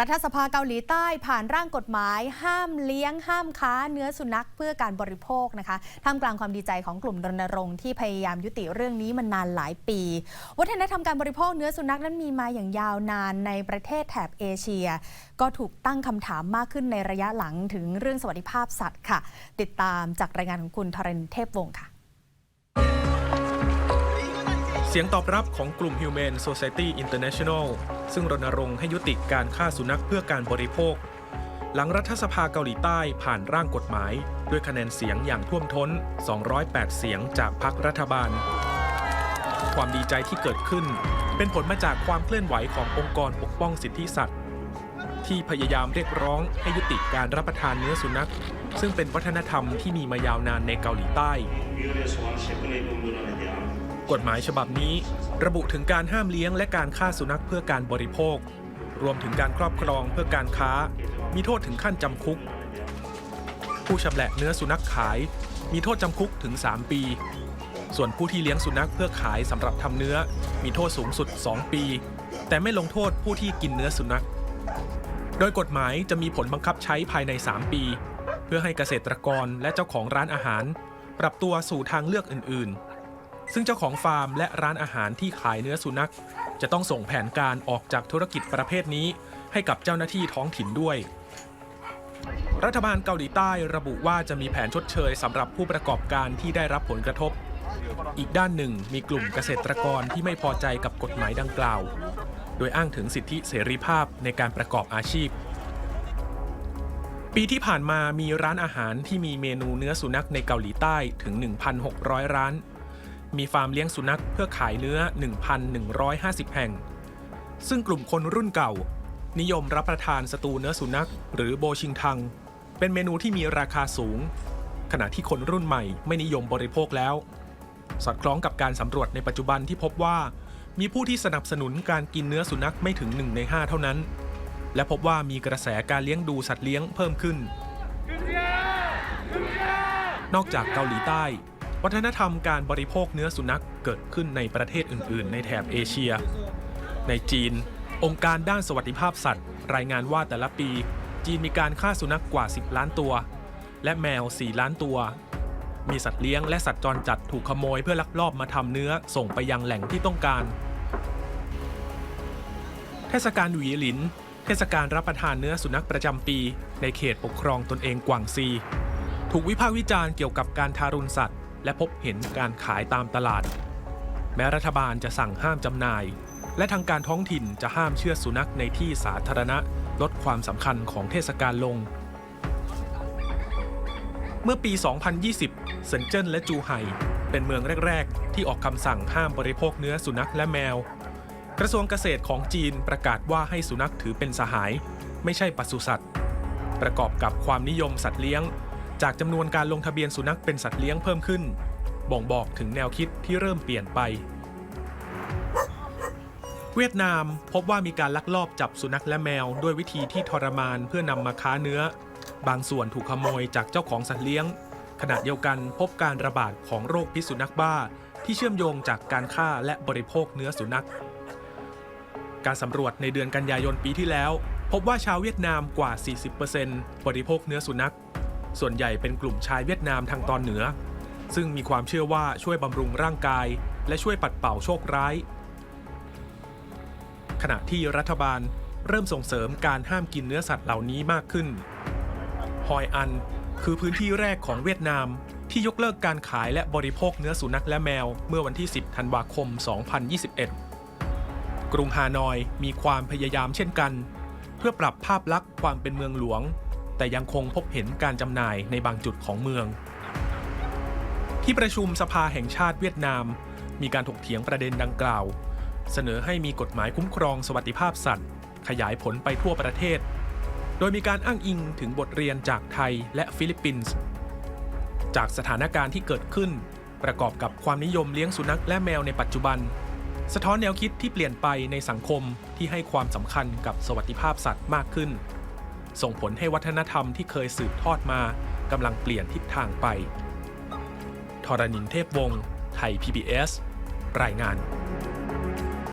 รัฐสภาเกาหลีใต้ผ่านร่างกฎหมาย ห้ามเลี้ยงห้ามค้าเนื้อสุนัขเพื่อการบริโภคนะคะท่ามกลางความดีใจของกลุ่มรณรงค์ที่พยายามยุติเรื่องนี้มานานหลายปี วัฒนธรรมการบริโภคเนื้อสุนัขนั้นมีมาอย่างยาวนานในประเทศแถบเอเชีย ก็ถูกตั้งคำถามมากขึ้นในระยะหลังถึงเรื่องสวัสดิภาพสัตว์ค่ะ ติดตามจากรายงานของคุณธรณินเทพวงศ์ค่ะ สียงตอบรับของกลุ่ม Human Society International ซึ่งรณรงค์ให้ยุติการฆ่าสุนัขเพื่อการบริโภค หลังรัฐสภาเกาหลีใต้ผ่านร่างกฎหมาย ด้วยคะแนนเสียงอย่างท่วมท้น 208 เสียงจากพรรครัฐบาล ความดีใจที่เกิดขึ้น เป็นผลมาจากความเคลื่อนไหวขององค์กรปกป้องสิทธิสัตว์ ที่พยายามเรียกร้องให้ยุติการรับประทานเนื้อสุนัข ซึ่งเป็นวัฒนธรรมที่มีมายาวนานในเกาหลีใต้ กฎหมายฉบับนี้ ระบุถึงการห้ามเลี้ยงและการฆ่าสุนัขเพื่อการบริโภค รวมถึงการครอบครองเพื่อการค้า มีโทษถึงขั้นจำคุก ผู้ชำแหละเนื้อสุนัขขาย มีโทษจำคุกถึง 3 ปี ส่วนผู้ที่เลี้ยงสุนัขเพื่อขายสำหรับทำเนื้อ มีโทษสูงสุด 2 ปี แต่ไม่ลงโทษผู้ที่กินเนื้อสุนัข โดยกฎหมายจะมีผลบังคับใช้ภายใน 3 ปี เพื่อให้เกษตรกรและเจ้าของร้านอาหาร ปรับตัวสู่ทางเลือกอื่น ๆ ซึ่งเจ้าของฟาร์มและร้านอาหารที่ขายเนื้อสุนัข จะต้องส่งแผนการออกจากธุรกิจประเภทนี้ ให้กับเจ้าหน้าที่ท้องถิ่นด้วย รัฐบาลเกาหลีใต้ระบุว่าจะมีแผนชดเชยสำหรับผู้ประกอบการที่ได้รับผลกระทบ อีกด้านหนึ่งมีกลุ่มเกษตรกรที่ไม่พอใจกับกฎหมายดังกล่าว โดยอ้างถึงสิทธิเสรีภาพในการประกอบอาชีพปีที่ผ่านมามีร้านอาหารที่มีเมนูเนื้อสุนัขในเกาหลีใต้ถึง 1,600 ร้าน มีฟาร์มเลี้ยงสุนัขเพื่อขายเนื้อ 1,150 แห่ง ซึ่งกลุ่มคนรุ่นเก่า นิยมรับประทานสตูเนื้อสุนัข หรือโบชิงทัง เป็นเมนูที่มีราคาสูง ขณะที่คนรุ่นใหม่ไม่นิยมบริโภคแล้ว สอดคล้องกับการสำรวจในปัจจุบันที่พบว่ามีผู้ที่สนับสนุนการกินเนื้อสุนัขไม่ถึง 1 ใน 5 เท่านั้น และพบว่ามีกระแสการเลี้ยงดูสัตว์เลี้ยงเพิ่มขึ้น นอกจากเกาหลีใต้ วัฒนธรรมการบริโภคเนื้อสุนัขเกิดขึ้นในประเทศอื่น ๆ ในแถบเอเชีย ในจีน องค์การด้านสวัสดิภาพสัตว์ รายงานว่าแต่ละปี จีนมีการฆ่าสุนัขกกว่า 10 ล้านตัว และแมว 4 ล้านตัว มีสัตว์เลี้ยงและสัตว์จรจัดถูกขโมยเพื่อลักลอบมาทำเนื้อส่งไปยังแหล่งที่ต้องการ เทศกาลหวีหลิน เทศกาลรับประทานเนื้อสุนัขประจำปี ในเขตปกครองตนเองกวางซี ถูกวิพากษ์วิจารณ์เกี่ยวกับการทารุณสัตว์ และพบเห็นการขายตามตลาด แม้รัฐบาลจะสั่งห้ามจำหน่าย และทางการท้องถิ่นจะห้ามเชื่อสุนัขในที่สาธารณะลดความสำคัญของเทศกาลลง เมื่อปี 2020 เซินเจิ้นและจูไห่เป็นเมืองแรก ๆ ที่ออกคำสั่งห้ามบริโภคเนื้อสุนัขและแมว กระทรวงเกษตรของจีนประกาศว่าให้สุนัขถือเป็นสหาย ไม่ใช่ปศุสัตว์ ประกอบกับความนิยมสัตว์เลี้ยง จากจำนวนการลงทะเบียนสุนัขเป็นสัตว์เลี้ยงเพิ่มขึ้น บ่งบอกถึงแนวคิดที่เริ่มเปลี่ยนไป เวียดนามพบว่ามีการลักลอบจับสุนัขและแมวด้วยวิธีที่ทรมานเพื่อนำมาค้าเนื้อ บางส่วนถูกขโมยจากเจ้าของสัตว์เลี้ยง ขณะเดียวกันพบการระบาดของโรคพิษสุนัขบ้า ที่เชื่อมโยงจากการฆ่าและบริโภคเนื้อสุนัข การสำรวจในเดือนกันยายนปีที่แล้ว พบว่าชาวเวียดนามกว่า 40%บริโภคเนื้อสุนัข ส่วนใหญ่เป็นกลุ่มชายเวียดนามทางตอนเหนือ ซึ่งมีความเชื่อว่าช่วยบำรุงร่างกาย และช่วยปัดเป่าโชคร้าย ขณะที่รัฐบาลเริ่มส่งเสริมการห้ามกินเนื้อสัตว์เหล่านี้มากขึ้น ฮอยอันคือพื้นที่แรกของเวียดนามที่ยกเลิกการขายและบริโภคเนื้อสุนัขและแมวเมื่อวันที่ 10 ธันวาคม 2021 กรุงฮานอยมีความพยายามเช่นกัน เพื่อปรับภาพลักษณ์ความเป็นเมืองหลวง แต่ยังคงพบเห็นการจำหน่ายในบางจุดของเมือง ที่ประชุมสภาแห่งชาติเวียดนาม มีการถกเถียงประเด็นดังกล่าว เสนอให้มีกฎหมายคุ้มครองสวัสดิภาพสัตว์ ขยายผลไปทั่วประเทศ โดยมีการอ้างอิงถึงบทเรียนจากไทยและฟิลิปปินส์จากสถานการณ์ที่เกิดขึ้น ประกอบกับความนิยมเลี้ยงสุนัขและแมวในปัจจุบัน สะท้อนแนวคิดที่เปลี่ยนไปในสังคมที่ให้ความสำคัญกับสวัสดิภาพสัตว์มากขึ้น ส่งผลให้วัฒนธรรมที่เคยสืบทอดมากำลังเปลี่ยนทิศทางไปทรณินเทพวงศ์ไทย PBS รายงาน